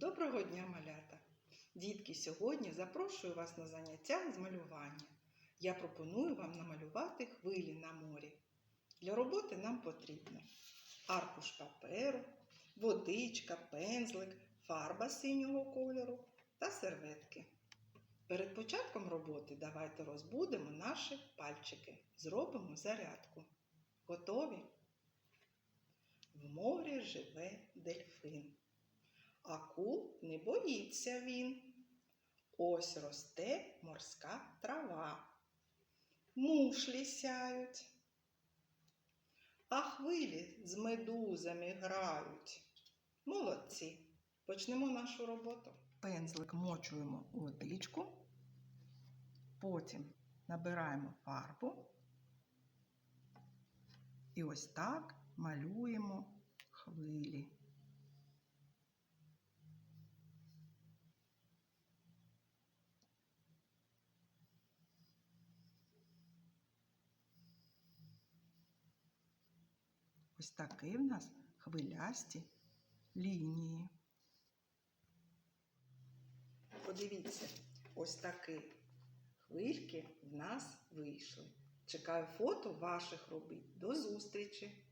Доброго дня, малята! Дітки, сьогодні запрошую вас на заняття з малювання. Я пропоную вам намалювати хвилі на морі. Для роботи нам потрібно аркуш паперу, водичка, пензлик, фарба синього кольору та серветки. Перед початком роботи давайте розбудемо наші пальчики. Зробимо зарядку. Готові? В морі живе дельфин. Акул не боїться він. Ось росте морська трава. Мушлі сяють. А хвилі з медузами грають. Молодці. Почнемо нашу роботу. Пензлик мочуємо у водичку, потім набираємо фарбу і ось так малюємо хвилі. Ось такі в нас хвилясті лінії. Подивіться, ось такі хвильки в нас вийшли. Чекаю фото ваших робіт. До зустрічі!